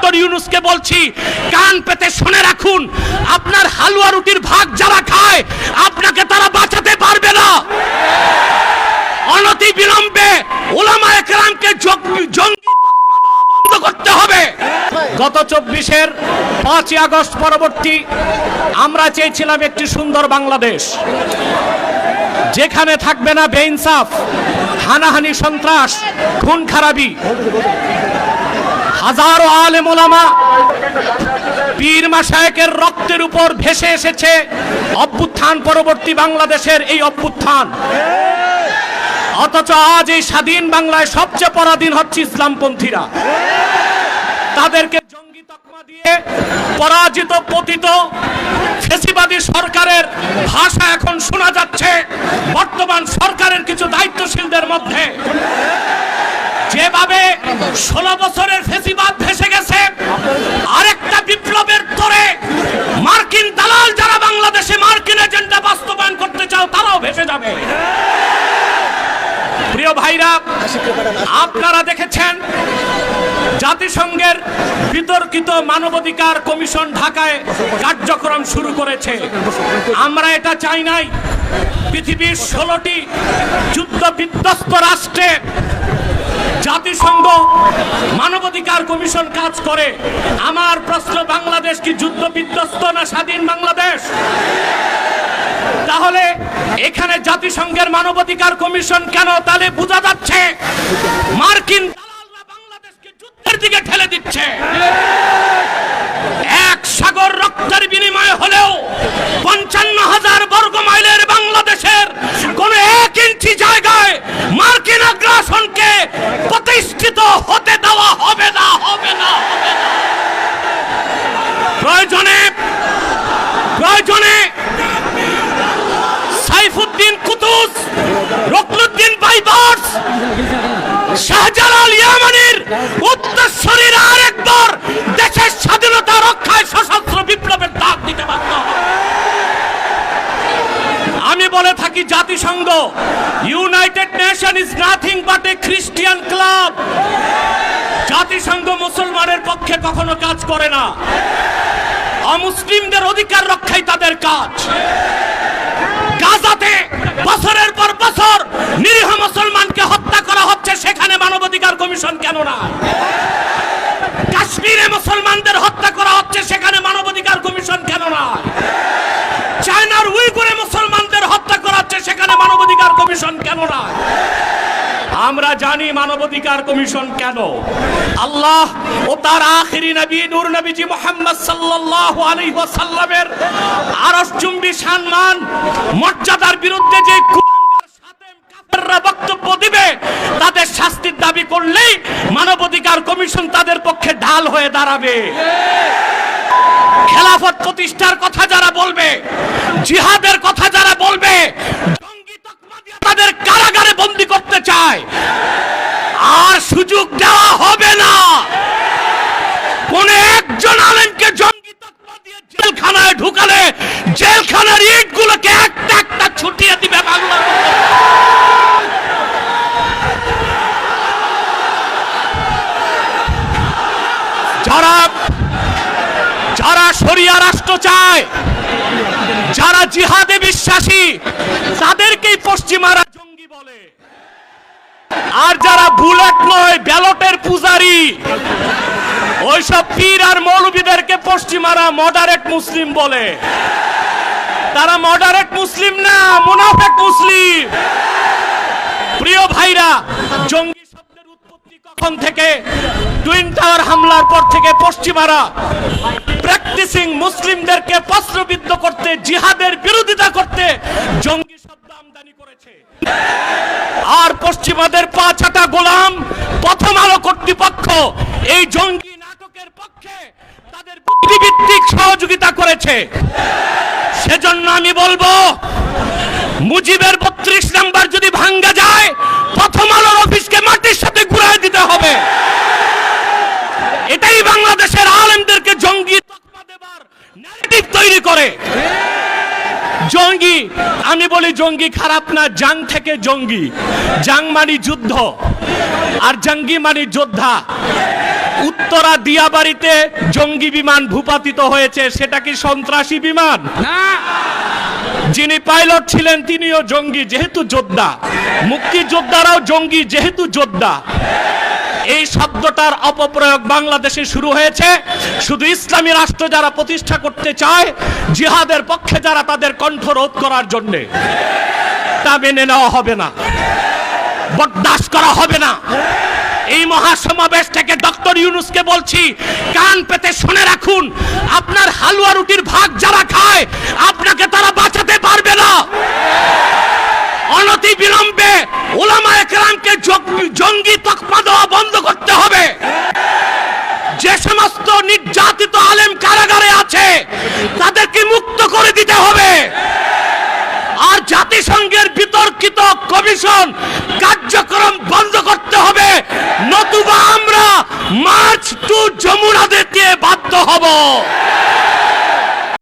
Doctor ইউনুসকে বলছি, কান পেতে শুনে রাখুন, আপনার হালুয়া রুটির ভাগ যারা খায়, আপনাকে তারা বাঁচাতে পারবে না। অনতি বিলম্বে ওলামা একরামকে করতে হবে। গত চব্বিশের পাঁচই আগস্ট পরবর্তী আমরা চেয়েছিলাম একটি সুন্দর বাংলাদেশ। যেখানে থাকবে না বেইনসাফ, হানাহানি সন্ত্রাস, খুন খারাপি। হাজারো আলে ওলামা পীর মাসায়েকের রক্তের উপর ভেসে এসেছে অভ্যুত্থান পরবর্তী বাংলাদেশের এই অভ্যুত্থান। অথচ আজ এই স্বাধীন বাংলায় সবচেয়ে পরাধীন হচ্ছে ইসলামপন্থীরা। তাদেরকে জঙ্গি তকমা দিয়ে পরাজিত, পতিত ফেসিবাদী সরকারের ভাষা এখন শোনা যাচ্ছে। বর্তমান সরকারের কিছু দায়িত্বশীলদের মধ্যে যেভাবে ষোলো বছরের ফেসিবাদ ভেসে গেছে, আরেকটা বিপ্লবের তরে মার্কিন দালাল যারা বাংলাদেশে মার্কিন এজেন্ডা বাস্তবায়ন করতে চাও, তারাও ভেসে যাবে। প্রিয় ভাইরা, আপনারা দেখেছেন জাতিসংঘের বিতর্কিত মানবাধিকার কমিশন ঢাকায় কার্যক্রম শুরু করেছে। আমরা এটা চাই নাই। পৃথিবীর ষোলোটি যুদ্ধ বিধ্বস্ত রাষ্ট্রে জাতিসংঘ মানবাধিকার কমিশন কাজ করে। আমার প্রশ্ন, বাংলাদেশ কি যুদ্ধ বিধ্বস্ত না স্বাধীন বাংলাদেশ? তাহলে এখানে জাতিসংঘের মানবাধিকার কমিশন কেন তাহলে বোঝা যাচ্ছে? মার্কিন দিকে ঠেলে দিচ্ছে। এক সাগর রক্তের বিনিময়ে হলেও পঞ্চান্ন হাজার বর্গ মাইলের বাংলাদেশের কোন এক ইঞ্চি জায়গায় মার্কিন আগ্রাসনকে প্রতিষ্ঠিত হতে দেওয়া হবে না হবে না হবে না প্রয়োজনে প্রয়োজনে Saifuddin Qutuz Ruknuddin Baybars Shahjalal ইয়ামানির উত্তরসূরির আরেকবার দেশের স্বাধীনতা রক্ষায় সশস্ত্র বিপ্লবের ডাক দিতে বাধ্য হবে। আমি বলে থাকি জাতিসংঘ United is nothing but a Christian club জাতিসংঘ মুসলমানের পক্ষে কখনো কাজ করে না। অমুসলিমদের অধিকার রক্ষাই তাদের কাজ। গাজাতে বছরের পর বছর নিরীহ মুসলমানকে হত্যা করা হচ্ছে, সেখানে মানবাধিকার কমিশন কেন না? কাশ্মীরে মুসলমানদের হত্যা করা হচ্ছে, সেখানে মানবাধিকার কমিশন কেন না? চায়নার উইগুরে মুসলমানদের কমিশন কেন না আমরা জানি মানবাধিকার কমিশন কেন। আল্লাহ ও তার আখিরি নবী, নূর নবীজি মোহাম্মদ সাল্লাল্লাহু আলাইহি ওয়াসাল্লামের আরশ চুম্বি সম্মান, মর্যাদার বিরুদ্ধে যে বক্তব্য দিবে, তাদের শাস্তির দাবি করলেই মানবাধিকার কমিশন তাদের পক্ষে ঢাল হয়ে দাঁড়াবে। খেলাফত প্রতিষ্ঠার কথা যারা বলবে, জিহাদের কথা যারা বলবে জঙ্গি তকমা দিয়ে তাদের কারাগারে বন্দি করতে চায় আর সুযোগ দেওয়া হবে না কোন একজন আলেমকে জঙ্গি তকমা দিয়ে ঢুকালে জেলখানার ইটগুলোকে একটা একটা ছুটিয়ে দিবে বাংলা যারা যারা শরিয়া রাষ্ট্র চায়, যারা জিহাদে বিশ্বাসী, তাদেরকেই পশ্চিমারা জঙ্গি বলে। আর যারা বুলেট নয়, ব্যালটের পূজারি ওইসব পীর আর মৌলবীদেরকে পশ্চিমারা মডারেট মুসলিম বলে। তারা মডারেট মুসলিম না, মুনাফেক মুসলিম। প্রিয় ভাইরা, জঙ্গি শব্দের উৎপত্তি কখন থেকে? টুইন টাওয়ার হামলার পর থেকে পশ্চিমারা প্র্যাকটিসিং মুসলিমদেরকে করতে, জিহাদের বিরোধিতা করতে জঙ্গি শব্দ আমদানি করেছে। আর পশ্চিমাদের পা চাটা গোলাম, প্রথম আলো কর্তৃপক্ষ এই জঙ্গি পক্ষে তাদের বুদ্ধিভিত্তিক সহযোগিতা করেছে। সেজন্য আমি বলব, মুজিবের বত্রিশ নাম্বার যদি ভাঙ্গা যায়, প্রথম আলোর অফিসকে মাটির সাথে ঘুরাই দিতে হবে। এটাই বাংলাদেশের আলেমদেরকে জঙ্গি তৈরি করে। জঙ্গি, আমি বলি জঙ্গি খারাপ না, জাং থেকে জঙ্গি। জাং মানি যুদ্ধ, আর জঙ্গি মানি যোদ্ধা। উত্তরা দিয়াবাড়িতে জঙ্গি বিমান ভূপাতিত হয়েছে সেটা কি সন্ত্রাসী বিমান? না। যিনি পাইলট ছিলেন তিনিও জঙ্গি যেহেতু যোদ্ধা। মুক্তিযোদ্ধারাও জঙ্গি যেহেতু যোদ্ধা। এই শব্দটার অপপ্রয়োগ বাংলাদেশে শুরু হয়েছে। শুধু ইসলামী রাষ্ট্র যারা প্রতিষ্ঠা করতে চায় জিহাদের পক্ষে যারা তাদের কণ্ঠ রোধ করার জন্য। তা মেনে নেওয়া হবে না। বরদাস্ত করা হবে না। এই মহাসমাবেশ থেকে ডক্টর ইউনুসকে বলছি, কান পেতে শুনে রাখুন, আপনার হালুয়া রুটির ভাগ যারা খায়, আপনাকে তারা বাঁচাতে পারবে না। অনতি বিলম্বে ওলামা একরামকে জঙ্গি- তকমা দেওয়া বন্ধ করতে হবে। যে সমস্ত নির্যাতিত আলেম কারাগারে আছে, তাদেরকে মুক্ত করে দিতে হবে। আর জাতিসংঘের বিতর্কিত কমিশন কার্যক্রম বন্ধ করতে হবে। নতুবা আমরা মার্চ টু যমুনা দিতে বাধ্য হব।